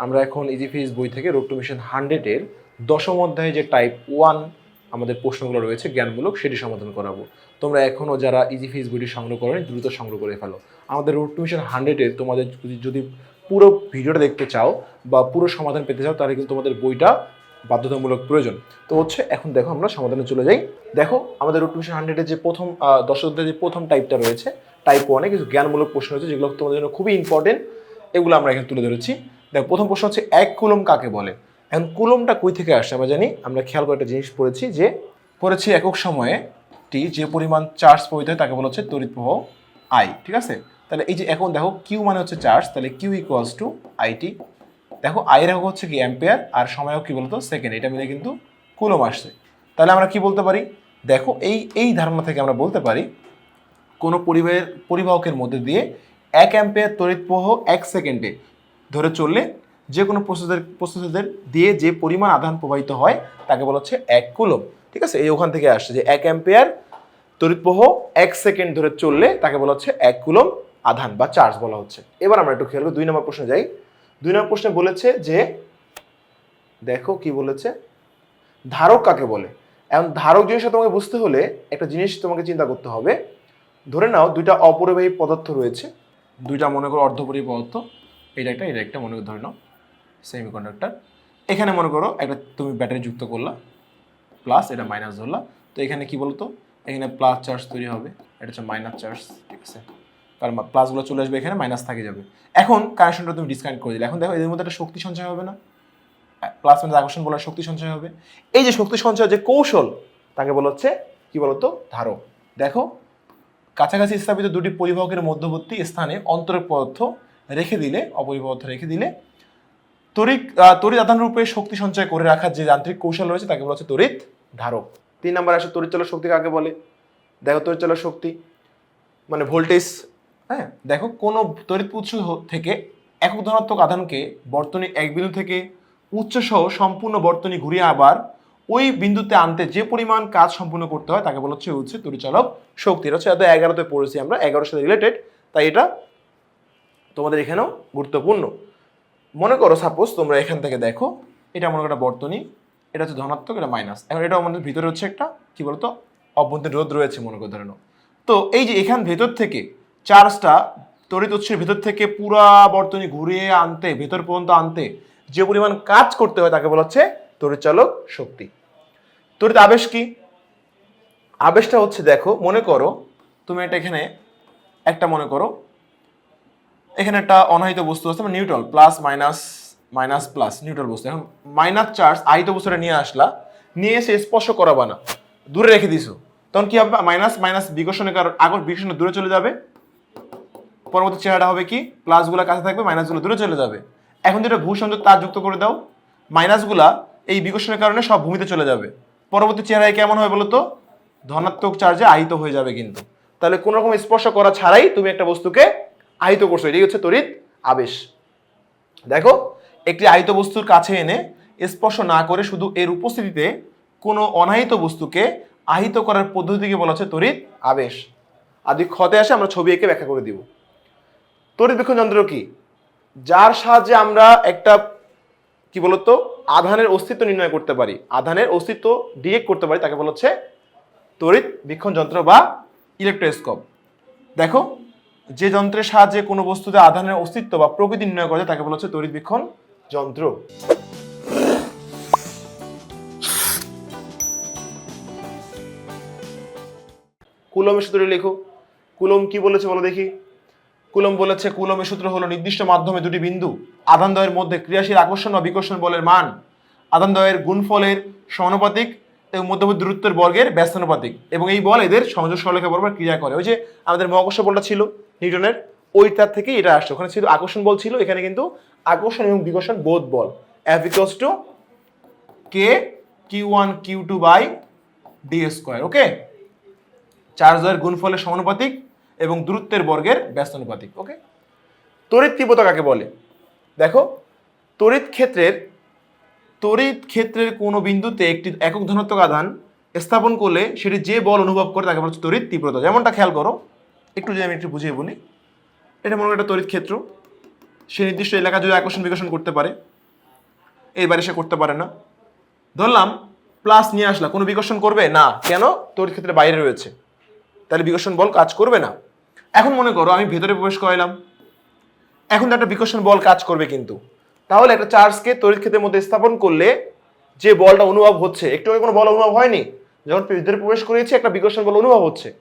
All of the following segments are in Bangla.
আমরা এখন ইজি ফিজ বই থেকে রোড টু মিশন হান্ড্রেডের দশম অধ্যায়ে যে টাইপ ওয়ান আমাদের প্রশ্নগুলো রয়েছে, জ্ঞানমূলক, সেটি সমাধান করাবো। তোমরা এখনও যারা ইজি ফিজ বইটি সংগ্রহ করোনি, দ্রুত সংগ্রহ করে ফেলো। আমাদের রোড টু মিশন হান্ড্রেডে তোমাদের যদি- পুরো ভিডিওটা দেখতে চাও বা পুরো সমাধান পেতে চাও, তাহলে কিন্তু তোমাদের বইটা বাধ্যতামূলক প্রয়োজন। তো হচ্ছে, এখন দেখো আমরা সমাধানে চলে যাই। দেখো, আমাদের রোড টু হান্ড্রেডের যে প্রথম দশ অধ্যায়ে যে প্রথম টাইপটা রয়েছে, টাইপ ওয়ানে কিছু জ্ঞানমূলক প্রশ্ন রয়েছে, যেগুলো তোমাদের জন্য খুবই ইম্পর্টেন্ট এগুলো আমরা এখানে তুলে ধরেছি। দেখো, প্রথম প্রশ্ন হচ্ছে, এক কুলম কাকে বলে? এখন কুলমটা কই থেকে আসে আমরা জানি, আমরা খেয়াল করে একটা জিনিস পড়েছি যে, পড়েছি একক সময়ে টি, যে পরিমাণ চার্জ প্রবাহিত হয় তাকে বলা হচ্ছে তড়িৎ প্রবাহ আই ঠিক আছে? তাহলে এই যে এখন দেখো কিউ মানে হচ্ছে চার্জ, তাহলে কিউ ইকুয়ালস টু আইটি দেখো আই একক হচ্ছে কি? অ্যাম্পিয়ার, আর সময়ও কি বলতো? সেকেন্ড, এটা মিলে কিন্তু কুলম আসছে। তাহলে আমরা কি বলতে পারি? দেখো, এই এই ধারণা থেকে আমরা বলতে পারি, কোনো পরিবাহের, পরিবাহকের মধ্যে দিয়ে এক অ্যাম্পিয়ার তড়িৎ প্রবাহ এক সেকেন্ডে ধরে চললে যে কোনো প্রসেসের প্রসেসের দিয়ে যে পরিমাণ আধান প্রবাহিত হয়, তাকে বলা হচ্ছে এক কুলম ঠিক আছে? এই ওখান থেকে আসছে যে এক অ্যাম্পিয়ার তড়িৎ প্রবাহ এক সেকেন্ড ধরে চললে তাকে বলা হচ্ছে এক কুলম আধান বা চার্জ বলা হচ্ছে। এবার আমরা একটু খেয়াল করি, দুই নম্বর প্রশ্নে যাই। দুই নম্বর প্রশ্নে বলেছে যে, দেখো কি বলেছে? ধারক কাকে বলে? এখন ধারক জিনিসটা তোমাকে বুঝতে হলে একটা জিনিস তোমাকে চিন্তা করতে হবে। ধরে নাও দুইটা অপরিবাহী পদার্থ রয়েছে। দুইটা মনে করো অর্ধপরিবাহী পদার্থ। এটা একটা এটা একটা মনে করে ধরে নাও সেমিকন্ডাক্টর এখানে মনে করো একটা তুমি ব্যাটারি যুক্ত করলা প্লাস এটা মাইনাস ধরলা। তো এখানে কি বলতো? এখানে প্লাস চার্জ তৈরি হবে, এটা হচ্ছে মাইনাস চার্জ ঠিক আছে? কারণ প্লাসগুলো চলে আসবে এখানে মাইনাস থাকে যাবে। এখন কানেকশনটা তুমি ডিসকানেক্ট করে দিলে। এখন দেখো, এদের মধ্যে একটা শক্তি সঞ্চয় হবে না? প্লাস মাইনাস আকর্ষণ বলার শক্তি সঞ্চয় হবে। এই যে শক্তি সঞ্চয়, যে কৌশল, তাকে বলা হচ্ছে, কি বলতো? ধারক। দেখো, কাছাকাছি স্থাপিত দুটি পরিবাহকের মধ্যবর্তী স্থানে অন্তরক পদার্থ রেখে দিলে অপরিবদ্ধ রেখে দিলে আহ, তড়িৎ আধান রূপে শক্তি সঞ্চয় করে রাখার যে যান্ত্রিক কৌশল রয়েছে তাকে বলা হচ্ছে তড়িৎ ধারক। তিন নম্বর আসে তড়িৎ চলক শক্তি কাকে বলে? দেখো তড়িৎ চলক শক্তি মানে ভোল্টেজ হ্যাঁ? দেখো কোনো তড়িৎ উৎস থেকে একক ধনাত্মক আধানকে বর্তনী এক বিন্দু থেকে উচ্চ সহ সম্পূর্ণ বর্তনী ঘুরিয়ে আবার ওই বিন্দুতে আনতে যে পরিমাণ কাজ সম্পূর্ণ করতে হয় তাকে বলা হচ্ছে হচ্ছে তড়িচালক শক্তি। এটা হচ্ছে এগারোতে পড়েছি আমরা এগারোর সাথে রিলেটেড তাই এটা তোমাদের এখানেও গুরুত্বপূর্ণ। মনে করো সাপোজ তোমরা এখান থেকে দেখো, এটা মনে করো একটা বর্তনী, এটা হচ্ছে ধনাত্মক, এটা মাইনাস। এখন এটা আমাদের ভিতরে হচ্ছে একটা, কি বলতো? অভ্যন্তরীণ রোধ রয়েছে মনে করো, ধরে তো এই যে এখান ভেতর থেকে চার্জটা তড়িৎ উৎসের ভেতর থেকে পুরা বর্তনী ঘুরিয়ে আনতে, ভেতর পর্যন্ত আনতে যে পরিমাণ কাজ করতে হয় তাকে বলা হচ্ছে তড়িৎচালক শক্তি। তড়িৎ আবেশ কি? আবেশটা হচ্ছে, দেখো, মনে করো, তুমি এটা এখানে একটা মনে করো এখানে একটা অনাহিত বস্তু আছে মানে neutral plus minus minus plus neutral বস্তু। এখন মাইনাস চার্জ আহিত বস্তুটা নিয়ে আসলা, নিয়ে এসে স্পর্শ করাবা না, দূরে রেখে দিছো। তখন কি হবে? মাইনাস মাইনাস বিকর্ষণের কারণ, আগর বিকর্ষণ দূরে চলে যাবে। পরবর্তী চেহারাটা হবে কি? প্লাসগুলো কাছে থাকবে মাইনাসগুলো দূরে চলে যাবে। এখন যেটা ভূ সংযোগ তার যুক্ত করে দাও। মাইনাসগুলা এই বিকর্ষণের কারণে সব ভূমিতে চলে যাবে। পরবর্তী চেহারায় কেমন হয় বলো তো ধনাত্মক চার্জে আহিত হয়ে যাবে কিন্তু। তাহলে কোনো রকম স্পর্শ করা ছাড়াই তুমি একটা বস্তুকে আহিত করছ এটাই হচ্ছে তড়িৎ আবেশ। দেখো, একটি আহিত বস্তুর কাছে এনে স্পর্শ না করে শুধু এর উপস্থিতিতে কোনো অনাহিত বস্তুকে আহিত করার পদ্ধতিকে বলা হচ্ছে তড়িৎ আবেশ। আদি ক্ষতে আসে, আমরা ছবি এঁকে ব্যাখ্যা করে দিব। তড়িৎ বিক্ষণ যন্ত্র কি? যার সাহায্যে আমরা একটা, কি বলতো, আধানের অস্তিত্ব নির্ণয় করতে পারি। আধানের অস্তিত্ব ডিরেক্ট করতে পারি, তাকে বলা হচ্ছে তড়িৎ বিক্ষণ যন্ত্র বা ইলেকট্রোস্কোপ। দেখো যে যন্ত্রের সাহায্যে কোনো বস্তুতে আধানের অস্তিত্ব বা প্রকৃতি নির্ণয় করা যায়, তাকে বলা হচ্ছে তড়িৎ বিক্ষণ যন্ত্র। কুলমের সূত্রে লেখো। কুলম কি বলেছে বলো দেখি। কুলম বলেছে, কুলমের সূত্র হলো নির্দিষ্ট মাধ্যমে দুটি বিন্দু, আধান দ্বয়ের মধ্যে ক্রিয়াশীল আকর্ষণ বা বিকর্ষণ বলের মান। আধান দ্বয়ের গুণফলের সমানুপাতিক এবং মধ্যবর্তী দূরত্বের বর্গের ব্যস্তানুপাতিক। এবং এই বল এদের সংযোগ সরলেখা বরাবর ক্রিয়া করে। ওই যে আমাদের মহাকর্ষ বলটা ছিল, নিউটনের ওইটার থেকে এটা আসছে। ওখানে ছিল আকর্ষণ বল ছিল, এখানে কিন্তু আকর্ষণ এবং বিকর্ষণ বোধ বল। F equals to K Q one Q two by D square okay চার্জের গুণফলের সমানুপাতিক এবং দূরত্বের বর্গের ব্যস্তানুপাতিক ওকে তড়িৎ তীব্রতা কাকে বলে? দেখো, তড়িৎ ক্ষেত্রের তড়িৎ ক্ষেত্রের কোনো বিন্দুতে একটি একক ধনাত্মক আধান স্থাপন করলে সেটি যে বল অনুভব করে তাকে বলছে তড়িৎ তীব্রতা। যেমনটা খেয়াল করো, একটু যদি আমি একটু বুঝিয়ে বলি, এটা মনে একটা তড়িৎ ক্ষেত্র। সে নির্দিষ্ট এলাকা যদি আকর্ষণ বিকর্ষণ করতে পারে এর বাইরে সে করতে পারে না। ধরলাম প্লাস নিয়ে আসলা, কোনো বিকর্ষণ করবে? না। কেন? তড়িৎ ক্ষেত্রে বাইরে রয়েছে। তাহলে বিকর্ষণ বল কাজ করবে না। এখন মনে করো, আমি ভেতরে প্রবেশ করাইলাম। এখন একটা বিকর্ষণ বল কাজ করবে কিন্তু। তাহলে একটা চার্জকে তড়িৎ ক্ষেত্রের মধ্যে স্থাপন করলে যে বলটা অনুভব হচ্ছে, একটু কোনো বল অনুভব হয়নি, যখন ভিতরে প্রবেশ করেছি, একটা বিকর্ষণ বল অনুভব হচ্ছে।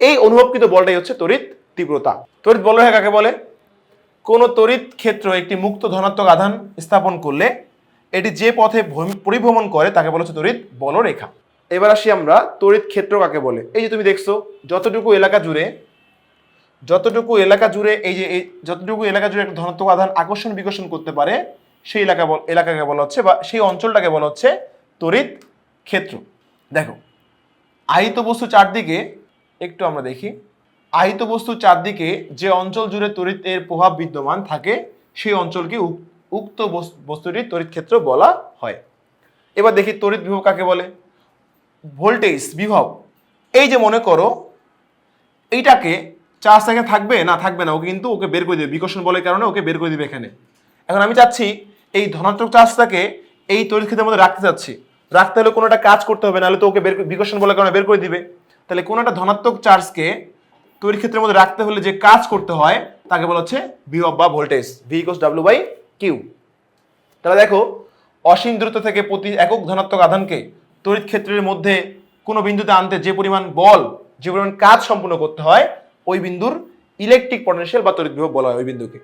এই অনুভবকৃত বলটাই হচ্ছে তড়িৎ তীব্রতা। তড়িৎ বল কাকে বলে? কোনো তড়িৎ ক্ষেত্র একটি মুক্ত ধনাত্মক আধান স্থাপন করলে এটি যে পথে ভ্রম- পরিভ্রমণ করে, তাকে বলা হচ্ছে তড়িৎ বলরেখা। এবার আসি আমরা তড়িৎ ক্ষেত্র কাকে বলে? এই যে তুমি দেখছ, যতটুকু এলাকা জুড়ে যতটুকু এলাকা জুড়ে এই যে যতটুকু এলাকা জুড়ে একটা ধনাত্মক আধান আকর্ষণ বিকর্ষণ করতে পারে, সেই এলাকা এলাকাকে বলা হচ্ছে বা সেই অঞ্চলটাকে বলা হচ্ছে তড়িৎ ক্ষেত্র। দেখো, আহিত বস্তু চারদিকে, একটু আমরা দেখি, আহিত বস্তু চারদিকে যে অঞ্চল জুড়ে তড়িৎ-এর প্রভাব বিদ্যমান থাকে, সেই অঞ্চলকে উক্ত বস- বস্তুটির তড়িৎ ক্ষেত্র বলা হয়। এবার দেখি তড়িৎ বিভব কাকে বলে? ভোল্টেজ বিভব। এই যে মনে করো, এইটাকে চার্জ এখানে থাকবে? না থাকবে না। ও কিন্তু ওকে বের করে দেবে। বিকর্ষণ বলের কারণে ওকে বের করে দেবে এখানে। এখন আমি চাচ্ছি, এই ধনাত্মক চার্জটাকে এই তড়িৎ ক্ষেত্রের মধ্যে রাখতে চাচ্ছি। রাখতে হলে কোনো একটা কাজ করতে হবে, নাহলে তো ওকে বের বিকর্ষণ বলের কারণে বের করে দিবে। তাহলে কোনো একটা ধনাত্মক চার্জকে তড়িৎ ক্ষেত্রের মধ্যে রাখতে হলে যে কাজ করতে হয়, তাকে বলা হচ্ছে বিভব বা voltage. V equals W by Q তাহলে দেখো, অসীম দূরত্ব থেকে প্রতি একক ধনাত্মক আধানকে তড়িৎ ক্ষেত্রের মধ্যে কোনো বিন্দুতে আনতে যে পরিমাণ বল, যে পরিমাণ কাজ সম্পূর্ণ করতে হয় ওই বিন্দুর ইলেকট্রিক পটেনশিয়াল বা তড়িৎ বিভব বলা হয় ওই বিন্দুকে।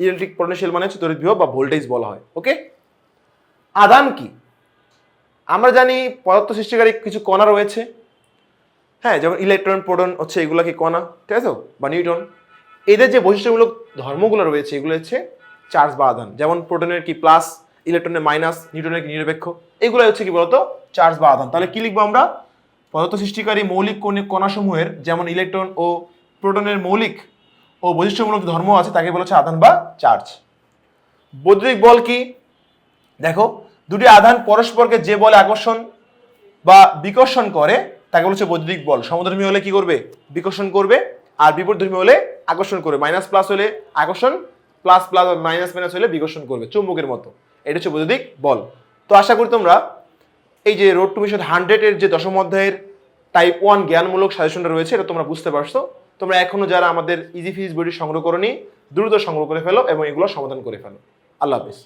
ইলেকট্রিক পটেনশিয়াল মানে হচ্ছে তড়িৎ বিভব বা ভোল্টেজ বলা হয় ওকে আদান কি? আমরা জানি পদার্থ সৃষ্টিকারী কিছু কণা রয়েছে। হ্যাঁ যেমন ইলেকট্রন প্রোটন হচ্ছে এগুলো কি কণা, ঠিক আছে? বা নিউটন এদের যে বৈশিষ্ট্যমূলক ধর্মগুলো রয়েছে, এগুলো হচ্ছে চার্জ বা আধান। যেমন প্রোটনের কি প্লাস ইলেকট্রনের মাইনাস নিউটনের কি নিরপেক্ষ। এগুলো হচ্ছে কি বলতো? চার্জ বা আধান। তাহলে কি লিখব আমরা? পদার্থ সৃষ্টিকারী মৌলিক কণাসমূহের যেমন ইলেকট্রন ও প্রোটনের মৌলিক ও বৈশিষ্ট্যমূলক ধর্ম আছে, তাকে বলা হচ্ছে আধান বা চার্জ বৈদ্যুতিক বল কি? দেখো, দুটি আধান পরস্পরকে যে বলে আকর্ষণ বা বিকর্ষণ করে, তাকে বলা হচ্ছে বৈদ্যুতিক বল। সমধর্মী হলে কি করবে? বিকর্ষণ করবে। আর বিপরীতধর্মী হলে আকর্ষণ করবে। মাইনাস প্লাস হলে আকর্ষণ, প্লাস প্লাস, মাইনাস মাইনাস হলে বিকর্ষণ করবে। চুম্বকের মতো। এটা হচ্ছে বৈদ্যুতিক বল। তো আশা করি তোমরা এই যে রোড টু মিশন হান্ড্রেডের যে দশম অধ্যায়ের টাইপ ওয়ান জ্ঞানমূলক সাজেশনটা রয়েছে, এটা তোমরা বুঝতে পারছ। তোমরা এখনও যারা আমাদের ইজি ফিজ বইটি সংগ্রহ করনি, দ্রুত সংগ্রহ করে ফেলো এবং এগুলো সমাধান করে ফেলো। আল্লাহ হাফিজ।